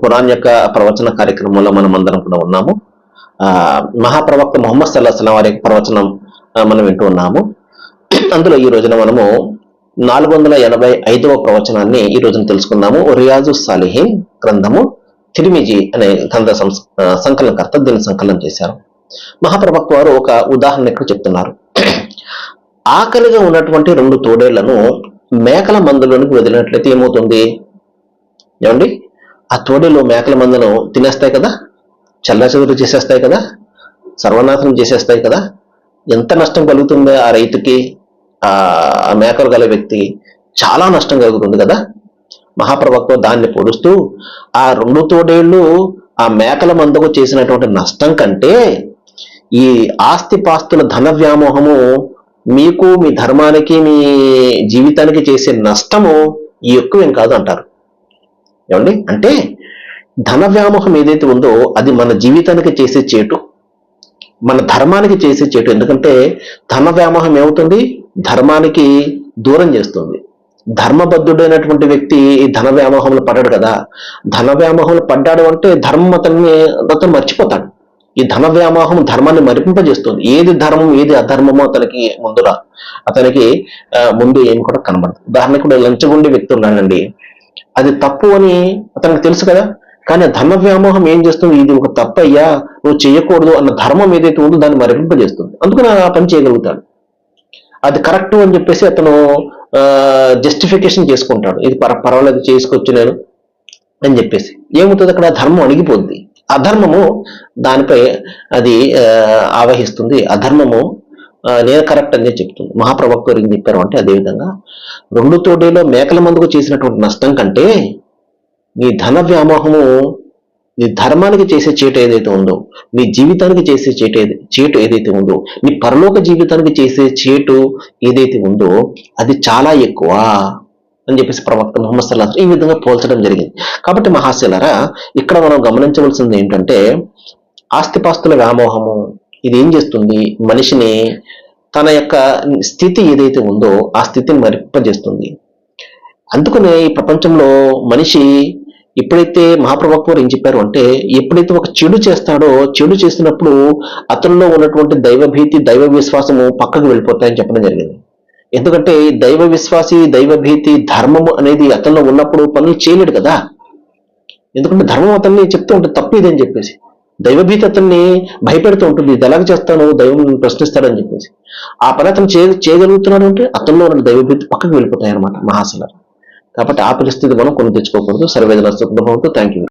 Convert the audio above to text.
ఖురాన్ యొక్క ప్రవచన కార్యక్రమంలో మనం అందరం కూడా ఉన్నాము. ఆ మహాప్రవక్త మొహమ్మద్ సల్లాహం వారి ప్రవచనం మనం వింటూ ఉన్నాము. అందులో ఈ రోజున మనము నాలుగు వందల ఎనభై ఐదవ ప్రవచనాన్ని ఈ రోజున తెలుసుకుందాము. రియాజు సాలిహీన్ గ్రంథము తిరిమిజి అనే గ్రంథ సంస్ సంకలనకర్త దీన్ని సంకలనం చేశారు. మహాప్రవక్త వారు ఒక ఉదాహరణ ఇక్కడ చెప్తున్నారు. ఆకలిగా ఉన్నటువంటి రెండు తోడేళ్ళను మేకల మందులోనికి వదిలినట్లయితే ఏమవుతుంది? ఏమండి? ఆ తోడేలు మేకల మందను తినేస్తాయి కదా? చల్లచదురు చేసేస్తాయి కదా? సర్వనాశనం చేసేస్తాయి కదా? ఎంత నష్టం కలుగుతుందో ఆ రైతుకి? ఆ మేకలు గల వ్యక్తికి చాలా నష్టం కలుగుతుంది కదా? మహాప్రవక్త దాన్ని పొడుస్తూ ఆ రెండు తోడేళ్ళు ఆ మేకల మందకు చేసినటువంటి నష్టం కంటే ఈ ఆస్తి పాస్తుల ధన వ్యామోహము మీకు మీ ధర్మానికి మీ జీవితానికి చేసే నష్టము ఎక్కువేం కాదు అంటారు. ఏమండి? అంటే ధన వ్యామోహం ఏదైతే ఉందో అది మన జీవితానికి చేసే చేటు మన ధర్మానికి చేసే చేటు. ఎందుకంటే ధన వ్యామోహం ఏమవుతుంది? ధర్మానికి దూరం చేస్తుంది. ధర్మబద్ధుడైనటువంటి వ్యక్తి ఈ ధన వ్యామోహంలో పడ్డాడు కదా. ధన వ్యామోహంలో పడ్డాడు అంటే ధర్మం అతన్ని అతను మర్చిపోతాడు. ఈ ధన వ్యామోహం ధర్మాన్ని మరిపింపజేస్తుంది. ఏది ధర్మం ఏది అధర్మమో అతనికి ముందురా. అతనికి ముందు ఏమి కూడా కనబడదు. ఉదాహరణకు కూడా లంచగొండి వ్యక్తి ఉన్నాడండి అది తప్పు అని అతనికి తెలుసు కదా? కానీ ధన వ్యామోహం ఏం చేస్తుంది? ఇది ఒక తప్పు అయ్యా నువ్వు చేయకూడదు అన్న ధర్మం ఏదైతే ఉందో దాన్ని మరిపింపజేస్తుంది అందుకని ఆ పని చేయగలుగుతాడు. అది కరెక్ట్ అని చెప్పేసి అతను జస్టిఫికేషన్ చేసుకుంటాడు. ఇది పర పర్వాలేదు చేసుకోవచ్చు నేను అని చెప్పేసి. ఏమవుతుంది? అక్కడ ధర్మం అణిగిపోద్ది. అధర్మము దానిపై అది ఆవహిస్తుంది. అధర్మము నేను కరెక్ట్ అని చెప్తుంది మహాప్రవక్త గారు చెప్పారు అంటే అదేవిధంగా రెండు తోడేలో మేకల మందుకు చేసినటువంటి నష్టం కంటే నీ ధన వ్యామోహము నీ ధర్మానికి చేసే చేటు ఏదైతే ఉందో నీ జీవితానికి చేసే చీట చీటు చేటు ఏదైతే ఉందో నీ పరలోక జీవితానికి చేసే చేటు ఏదైతే ఉందో అది చాలా ఎక్కువ అని చెప్పేసి ప్రవక్త ముహమ్మద్ సల్లాహ్ ఈ విధంగా పోల్చడం జరిగింది. కాబట్టి మహాశిలరా ఇక్కడ మనం గమనించవలసింది ఏంటంటే ఆస్తిపాస్తుల వ్యామోహము ఇది ఏం చేస్తుంది? మనిషిని తన యొక్క స్థితి ఏదైతే ఉందో ఆ స్థితిని మరింపజేస్తుంది అందుకనే ఈ ప్రపంచంలో మనిషి ఎప్పుడైతే మహాప్రభుత్వ ఏం చెప్పారు అంటే ఎప్పుడైతే ఒక చెడు చేస్తాడో చెడు చేసినప్పుడు అతనిలో ఉన్నటువంటి దైవభీతి దైవ విశ్వాసము పక్కకు వెళ్ళిపోతాయని చెప్పడం జరిగింది. ఎందుకంటే దైవ విశ్వాసి దైవభీతి ధర్మము అనేది అతనిలో ఉన్నప్పుడు పనులు చేయలేడు కదా. ఎందుకంటే ధర్మం అతన్ని చెప్తూ ఉంటుంది తప్పు ఇదని చెప్పేసి. దైవభీతి అతన్ని భయపెడుతూ ఉంటుంది. ఇది ఎలాగ చేస్తాను దైవం ప్రశ్నిస్తాడని చెప్పేసి. ఆ పని అతను చే చేయగలుగుతున్నాడు అంటే అతనిలో ఉన్న దైవభీతి పక్కకు వెళ్ళిపోతాయి అనమాట మహాశల కాబట్టి ఆ పరిస్థితి మనం కొన్ని తెచ్చుకోకూడదు. సర్వేదన థ్యాంక్ యూ